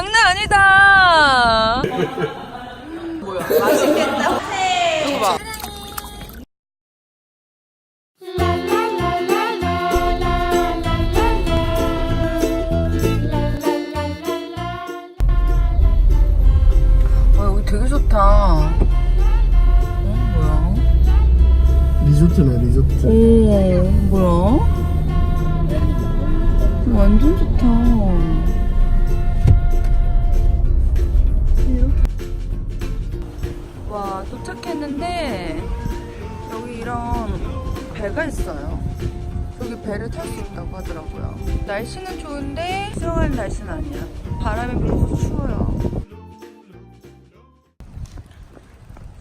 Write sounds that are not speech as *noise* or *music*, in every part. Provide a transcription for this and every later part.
장난 아니다. 뭐야? 맛있겠다. 이거 봐. 와 여기 되게 좋다. 어 뭐야? 리조트네 리조트 오 뭐야? 완전 좋다. 도착했는데 여기 이런 배가 있어요. 여기 배를 탈 수 있다고 하더라고요. 날씨는 좋은데 수영할 날씨는 아니야. 바람이 불어서 추워요.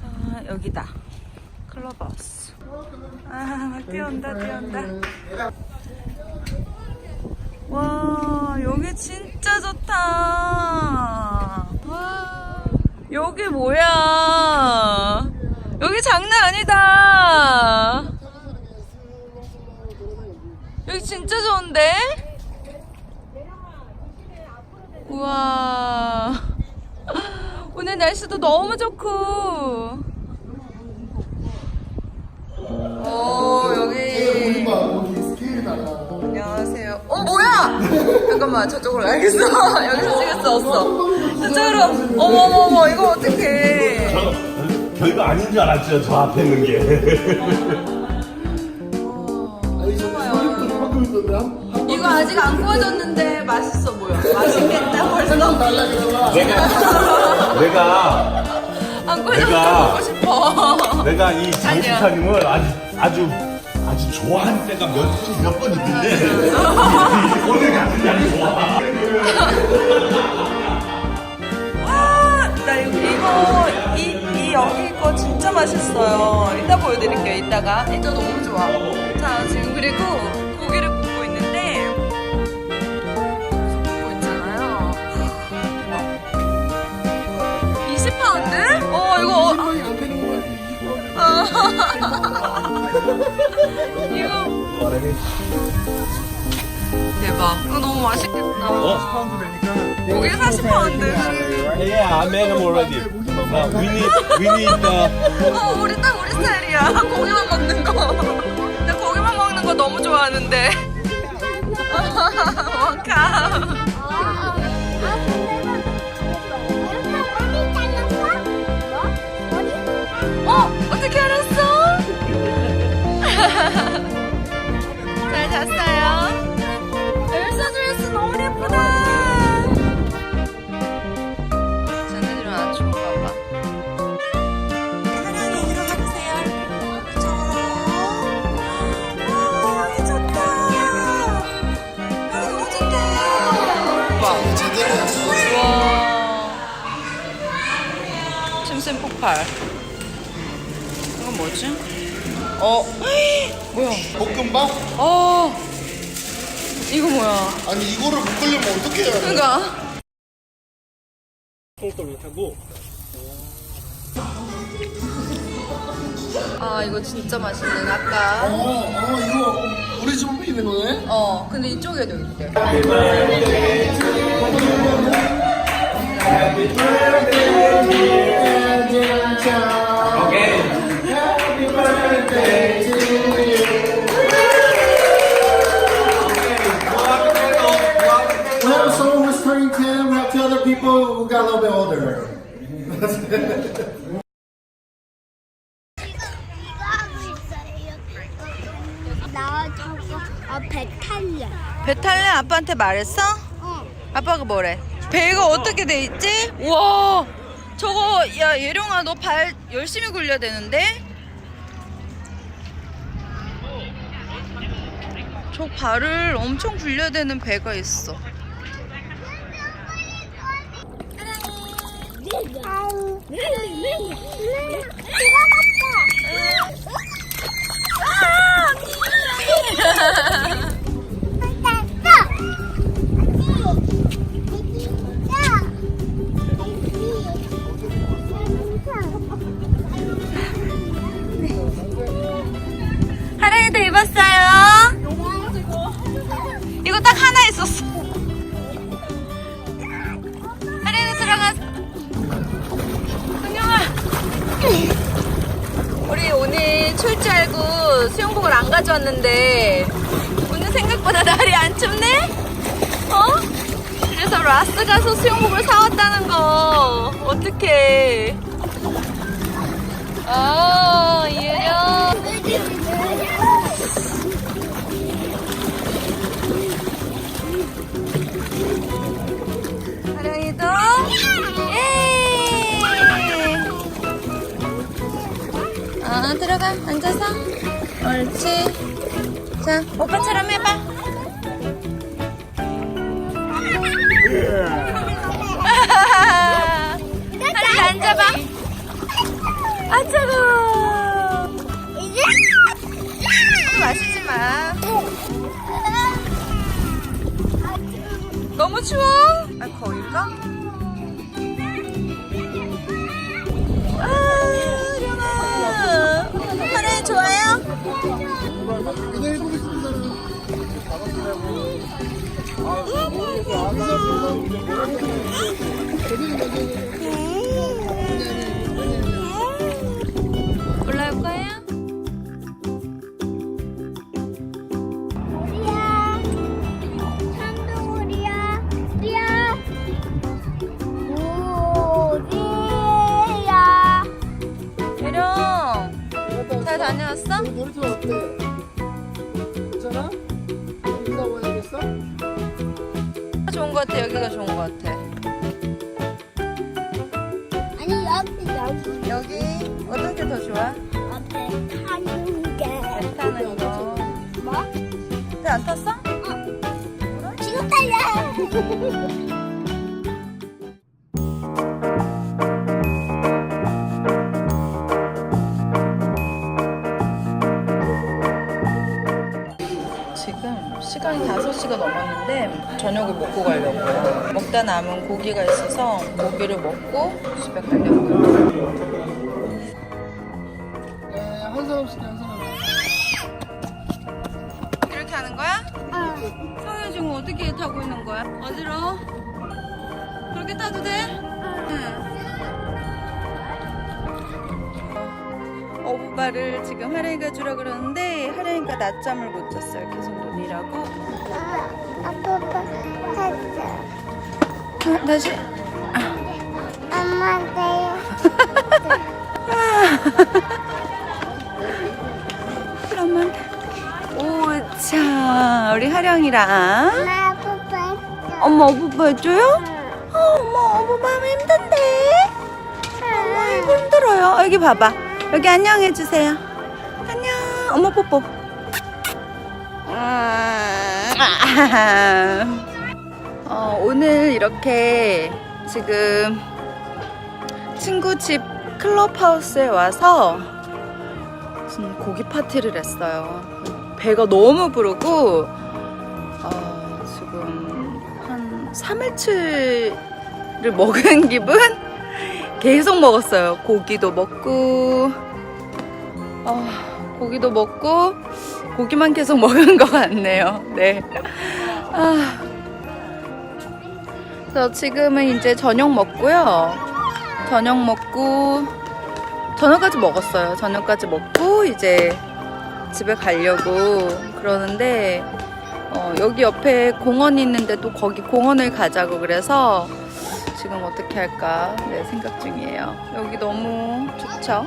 아 여기다. 클럽하우스. 아 뛰어온다 뛰어온다. 와 여기 진짜 좋다. 와 여기 뭐야? 여기 장난 아니다. 여기 진짜 좋은데? 우와. 오늘 날씨도 너무 좋고. 오, 잠깐만, 저쪽으로 가야겠어. *laughs* 여기서 찍을 수 없어. 저쪽으로. 어머머머, 이거 어떡해. 별거 아닌 줄 알았죠 저 앞에 있는 게저한 이거 아직 안 구워졌는데 맛있어 보여. 맛있겠다, 벌써. 내가 내가 안 구워졌는데 내가- 먹고 싶어. 내가 이 장식사님을 아주 아주 아주 좋아하는 때가 몇번 있는데 오늘 같은 날이 좋아 와, 나 이거, 이거 이, 이 여기 거 진짜 맛있어요. 이따 보여드릴게요, 이따가. 이따 너무 좋아. 자, 지금 그리고 대박. 이거 너무 맛있겠다. 고기 40파운드. Yeah, I made them already. Uh, we need we need uh, 어, 우리 딱 우리 스타일이야. 고기만 먹는 거. 나 고기만 먹는 거 너무 좋아하는데. *laughs* 원카. 침샘 폭발. 이건 뭐지? 어, *gasps* 뭐야? 볶음밥? 어, 이거 뭐야? 아니 이거를 못 걸려면 어떻게 해야 돼? 그니까. 아, 이거 진짜 맛있네. 어, 아까. 어 이거 우리 집 앞에 있는 거네? 어, 근데 이쪽에도 있대. We have someone who's turning 10, we have two other people who got a little bit older. 나 저거 어, 배 탈래. 배 탈래? 아빠한테 말했어? 어. 아빠가 뭐래? 배가 어떻게 돼 있지? 와, 저거 야 예령아 너 발 열심히 굴려야 되는데? 저 발을 엄청 굴려야 되는 배가 있어. 하랑이도 *laughs* 우리 오늘 출줄 알고 수영복을 안 가져왔는데 오늘 생각보다 날이 안 춥네? 어? 그래서 라스 가서 수영복을 사왔다는 거 어떡해 아 들어가 앉아서. 옳지. 자 오빠처럼 해봐. 하령이 앉아봐. 아 차가워 마시지 마. 너무 추워? 아 거기가? 좋아요? 올라올 잘 다녀왔어? 놀이터 어때? 괜찮아? 이따 와야겠어? 좋은 것 같아 여기가 좋은 것 같아 아니 여기 여기 여기 어떤 게 더 좋아? 앞에 타는 게. 배 타는 거 뭐? 배안 탔어? 지금 달려. *laughs* 시간이 5시가 넘었는데 저녁을 먹고 가려고요. 먹다 남은 고기가 있어서 고기를 먹고 집에 가려고요. 네, 한 사람씩 한 사람. 이렇게 하는 거야? 응. 성현 지금 어떻게 타고 있는 거야? 어디로? 그렇게 타도 돼? 응. 어부바를 지금 하랭이가 주라 그러는데 하랭이가 낮잠을 못 잤어요. 계속 놀이라고. 아빠 타자. 아, 다시. 엄마한테. *laughs* 그러면 오자 우리 하령이랑 엄마 아빠 엄마 어부바 해줘요? 어, 엄마 어부바 하면 힘든데 엄마 이거 힘들어요 여기 봐봐 여기 안녕해주세요 안녕 엄마 뽀뽀 음, *laughs* 어, 오늘 이렇게 지금 친구 집 클럽하우스에 와서 무슨 고기 파티를 했어요. 배가 너무 부르고 어, 지금 한 3일치를 먹은 기분? *laughs* 계속 먹었어요. 고기도 먹고 어, 고기도 먹고 고기만 계속 *laughs* 먹은 것 같네요. 네. 아, 그래서 지금은 이제 저녁 먹고요. 저녁 먹고 저녁까지 먹었어요. 저녁까지 먹고 이제 집에 가려고 그러는데 어, 여기 옆에 공원이 있는데 또 거기 공원을 가자고 그래서 지금 어떻게 할까 네, 생각 중이에요. 여기 너무 좋죠?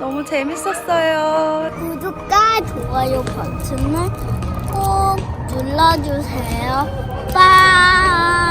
너무 재밌었어요. 구독과 좋아요 버튼을 꼭 눌러주세요. 빠이.